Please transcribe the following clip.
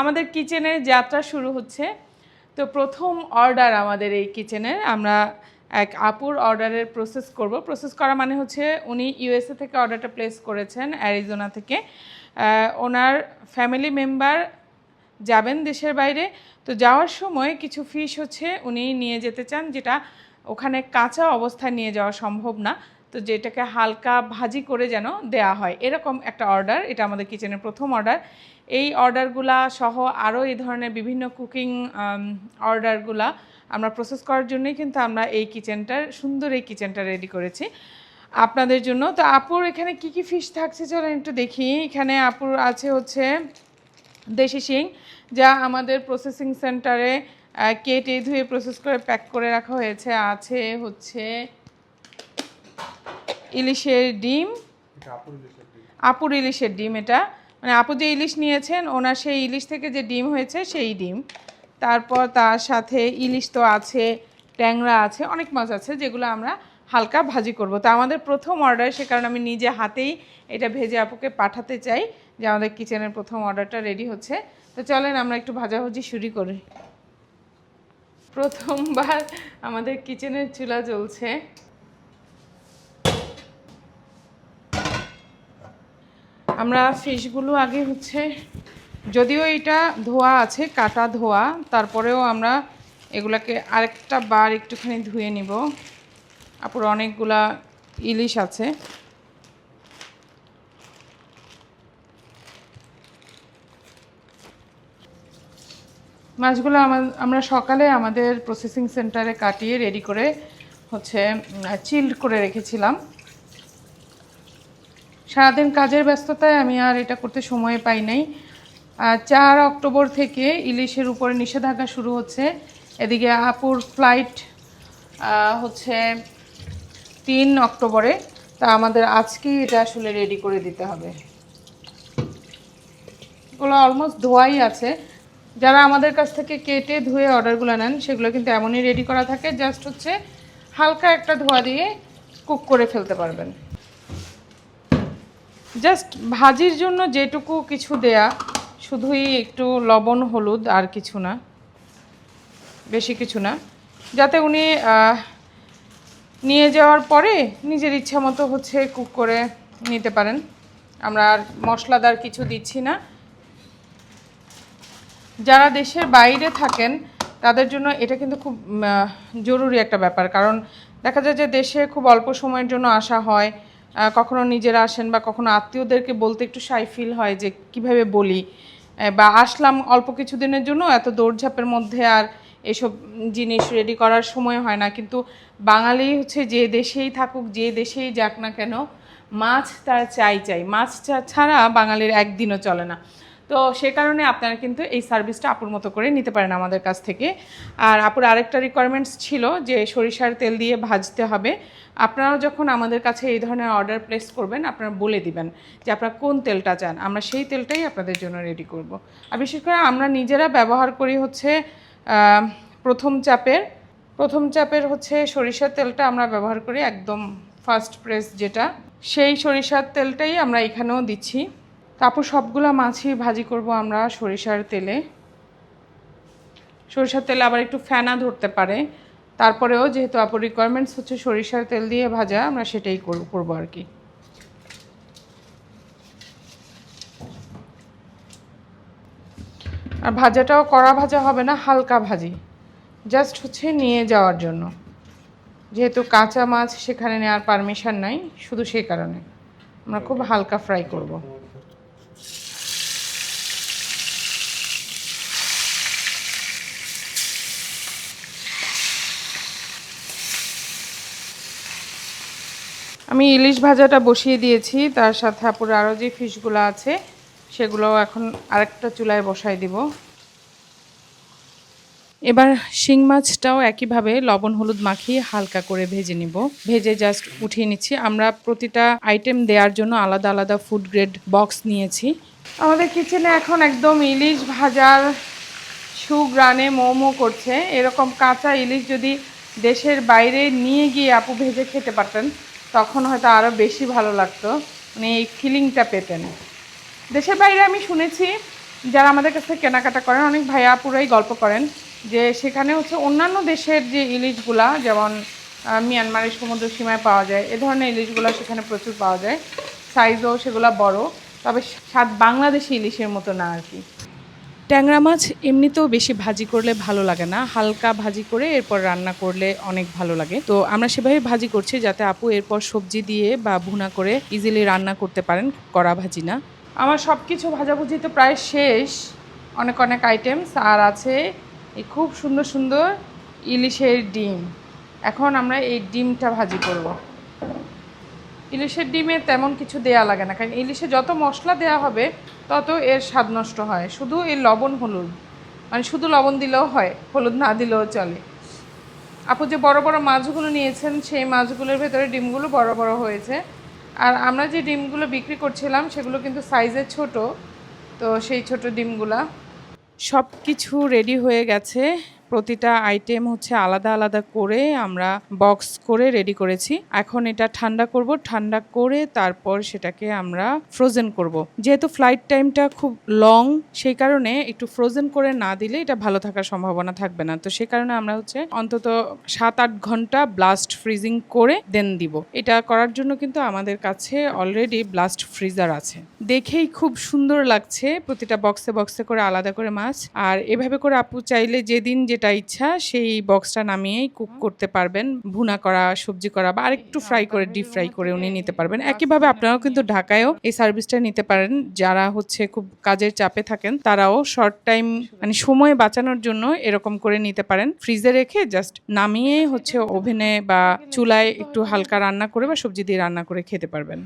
আমাদের কিচেনের যাত্রা শুরু হচ্ছে। তো প্রথম অর্ডার আমাদের এই কিচেনের। আমরা এক আপুর অর্ডারের প্রসেস করব। প্রসেস করা মানে হচ্ছে উনি ইউএসএ থেকে অর্ডারটা প্লেস করেছেন অ্যারিজোনা থেকে। ওনার ফ্যামিলি মেম্বার যাবেন দেশের বাইরে। তো যাওয়ার সময় কিছু ফিশ হচ্ছে, উনি নিয়ে যেতে চান, যেটা ওখানে কাঁচা অবস্থায় নিয়ে যাওয়া সম্ভব না। তো যেটাকে হালকা ভাজি করে যেন দেয়া হয়। এরকম একটা অর্ডার এটা আমাদের কিচেনের প্রথম অর্ডার এই অর্ডারগুলা সহ আরও এই ধরনের বিভিন্ন কুকিং অর্ডারগুলা আমরা প্রসেস করার জন্যই কিন্তু আমরা এই কিচেনটার সুন্দর এই কিচেনটা রেডি করেছি। আপনাদের জন্য। তো আপুর এখানে কি কি ফিশ থাকছে চলেন একটু দেখি। এখানে আপুর আছে হচ্ছে দেশি শিং, যা আমাদের প্রসেসিং সেন্টারে কেটে ধুয়ে প্রসেস করে প্যাক করে রাখা হয়েছে। আছে হচ্ছে ইলিশের ডিম। আপুর ইলিশের ডিম। এটা। মানে আপু যে ইলিশ নিয়েছেন ওনার সেই ইলিশ থেকে যে ডিম হয়েছে সেই ডিম। তারপর তার সাথে ইলিশ তো আছে ট্যাংরা আছে অনেক মাছ আছে যেগুলো আমরা হালকা ভাজি করব। তো আমাদের প্রথম অর্ডার সে কারণে আমি নিজে হাতেই এটা ভেজে আপুকে পাঠাতে চাই যে আমাদের কিচেনের প্রথম অর্ডারটা রেডি হচ্ছে। তো চলেন আমরা একটু ভাজাভাজি শুরু করি। প্রথমবার আমাদের কিচেনের চুলা জ্বলছে। আমরা ফিশগুলো আগে হচ্ছে, যদিও এটা ধোয়া আছে, কাটা ধোয়া, তারপরেও আমরা এগুলাকে আরেকটা বার একটুখানি ধুয়ে নিব। আপুর অনেকগুলা ইলিশ আছে। মাছগুলো আমা- আমরা সকালে আমাদের প্রসেসিং সেন্টারে কাটিয়ে রেডি করে হচ্ছে চিল্ড করে রেখেছিলাম। সারাদিন কাজের ব্যস্ততায় আমি আর এটা করতে সময় পাই নাই। চার অক্টোবর থেকে ইলিশের উপরে নিষেধাজ্ঞা শুরু হচ্ছে। এদিকে আপুর ফ্লাইট হচ্ছে তিন অক্টোবরে। তা আমাদের আজকেই এটা আসলে রেডি করে দিতে হবে। এগুলো অলমোস্ট ধোয়াই আছে। যারা আমাদের কাছ থেকে কেটে ধুয়ে অর্ডারগুলো নেন, সেগুলো কিন্তু এমনই রেডি করা থাকে জাস্ট হচ্ছে হালকা একটা ধোয়া দিয়ে কুক করে ফেলতে পারবেন। জাস্ট ভাজির জন্য যেটুকু কিছু দেয়া, শুধুই একটু লবণ, হলুদ আর কিছু না, বেশি কিছু না। যাতে উনি নিয়ে যাওয়ার পরে নিজের ইচ্ছা মতো হচ্ছে কুক করে নিতে পারেন। আমরা আর মশলাদার কিছু দিচ্ছি না। যারা দেশের বাইরে থাকেন, তাদের জন্য এটা কিন্তু খুব জরুরি একটা ব্যাপার। কারণ দেখা যায় যে দেশে খুব অল্প সময়ের জন্য আসা হয় কখনো নিজেরা আসেন বা কখনো আত্মীয়দেরকে বলতে একটু সাই ফিল হয় যে কীভাবে বলি। বা আসলাম অল্প কিছু দিনের জন্য, এত দৌড়ঝাঁপের মধ্যে আর এসব জিনিস রেডি করার সময় হয় না। কিন্তু বাঙালি হচ্ছে যে দেশেই থাকুক, যে দেশেই যাক না কেন, মাছ তার চাই চাই। মাছ ছাড়া বাঙালির একদিনও চলে না। তো সে কারণে আপনারা কিন্তু এই সার্ভিসটা আপুর মতো করে নিতে পারেন আমাদের কাছ থেকে। আর আপুর আরেকটা রিকোয়ারমেন্টস ছিল যে সরিষার তেল দিয়ে ভাজতে হবে। আপনারাও যখন আমাদের কাছে এই ধরনের অর্ডার প্লেস করবেন, আপনারা বলে দিবেন যে আপনারা কোন তেলটা চান। আমরা সেই তেলটাই আপনাদের জন্য রেডি করব। আর বিশেষ করে আমরা নিজেরা ব্যবহার করি হচ্ছে প্রথম চাপের। প্রথম চাপের হচ্ছে সরিষার তেলটা আমরা ব্যবহার করি একদম ফার্স্ট প্রেস যেটা। সেই সরিষার তেলটাই আমরা এখানেও দিচ্ছি। তারপর সবগুলা মাছই ভাজি করব আমরা সরিষার তেলে। সরিষার তেলে আবার একটু ফেনা ধরতে পারে। তারপরেও যেহেতু আপুর রিকোয়ারমেন্টস হচ্ছে সরিষার তেল দিয়ে ভাজা, আমরা সেটাই করব করব আর কি। আর ভাজাটাও কড়া ভাজা হবে না, হালকা ভাজি। জাস্ট হচ্ছে নিয়ে যাওয়ার জন্য। যেহেতু কাঁচা মাছ সেখানে নেওয়ার পারমিশন নাই, শুধু সেই কারণে। আমরা খুব হালকা ফ্রাই করব। আমি ইলিশ ভাজাটা বসিয়ে দিয়েছি, তার সাথে আপুর আরও যে ফিশগুলো আছে, সেগুলো এখন আরেকটা চুলায় বসাই দিব। এবার শিং মাছটাও একইভাবে লবণ হলুদ মাখিয়ে হালকা করে ভেজে নিব। ভেজে জাস্ট উঠিয়ে নিচ্ছি। আমরা প্রতিটা আইটেম দেওয়ার জন্য আলাদা আলাদা ফুড গ্রেড বক্স নিয়েছি। আমাদের কিচেনে এখন একদম ইলিশ ভাজার সুগ্রানে মোমো করছে। এরকম কাঁচা ইলিশ যদি দেশের বাইরে নিয়ে গিয়ে আপু ভেজে খেতে পারতেন তখন হয়তো আরও বেশি ভালো লাগতো। মানে এই ফিলিংটা পেতেন। দেশের বাইরে আমি শুনেছি, যারা আমাদের কাছে কেনাকাটা করেন, অনেক ভাইয়া পুরাই গল্প করেন যে সেখানে হচ্ছে অন্যান্য দেশের যে ইলিশগুলা, যেমন মিয়ানমারের সমুদ্র সীমায় পাওয়া যায়, এ ধরনের ইলিশগুলো সেখানে প্রচুর পাওয়া যায়। সাইজও সেগুলো বড়, তবে স্বাদ বাংলাদেশি ইলিশের মতো না আর কি। ট্যাংরা মাছ এমনিতেও বেশি ভাজি করলে ভালো লাগে না। হালকা ভাজি করে এরপর রান্না করলে অনেক ভালো লাগে। তো আমরা সেভাবে ভাজি করছি যাতে আপু এরপর সবজি দিয়ে বা ভুনা করে ইজিলি রান্না করতে পারেন, কড়া ভাজি না। আমার সব কিছু ভাজাভুজি তো প্রায় শেষ। অনেক অনেক আইটেমস আর আছে খুব সুন্দর সুন্দর ইলিশের ডিম। এখন আমরা এই ডিমটা ভাজি করব। ইলিশের ডিমে তেমন কিছু দেয়া লাগে না, কারণ ইলিশে যত মশলা দেয়া হবে, তত এর স্বাদ নষ্ট হয়। শুধু এই লবণ, হলুদ। মানে শুধু লবণ দিলেও হয়, হলুদ না দিলেও চলে। আপু যে বড় বড় মাছগুলো নিয়েছেন, সেই মাছগুলোর ভেতরে ডিমগুলো বড় বড় হয়েছে। আর আমরা যে ডিমগুলো বিক্রি করছিলাম, সেগুলো কিন্তু সাইজে ছোট, তো সেই ছোট ডিমগুলা সব কিছু রেডি হয়ে গেছে। প্রতিটা আইটেম হচ্ছে আলাদা আলাদা করে আমরা বক্স করে রেডি করেছি। এখন এটা ঠান্ডা করব, ঠান্ডা করে তারপর সেটাকে আমরা ফ্রোজেন করব। যেহেতু ফ্লাইট টাইমটা খুব লং সেই কারণে একটু ফ্রোজেন করে না দিলে এটা ভালো থাকার সম্ভাবনা থাকবে না। তো সেই কারণে আমরা হচ্ছে অন্তত সাত আট ঘণ্টা ব্লাস্ট ফ্রিজিং করে দেন দিব। এটা করার জন্য কিন্তু আমাদের কাছে অলরেডি ব্লাস্ট ফ্রিজার আছে। দেখেই খুব সুন্দর লাগছে প্রতিটা বক্সে বক্সে করে আলাদা করে মাছ। আর এভাবে করে আপু চাইলে যেদিন যেটা ইচ্ছা সেই বক্সটা নামিয়েই কুক করতে পারবেন। ভুনা করা সবজি করা বা আরেকটু ফ্রাই করে ডিপ ফ্রাই করে উনি নিতে পারবেন। একইভাবে আপনারাও কিন্তু ঢাকায়ও এই সার্ভিসটা নিতে পারেন। যারা হচ্ছে খুব কাজের চাপে থাকেন তারাও শর্ট টাইম মানে সময় বাঁচানোর জন্য এরকম করে নিতে পারেন। ফ্রিজে রেখে জাস্ট নামিয়ে হচ্ছে ওভেনে বা চুলায় একটু হালকা রান্না করে বা সবজি দিয়ে রান্না করে খেতে পারবেন।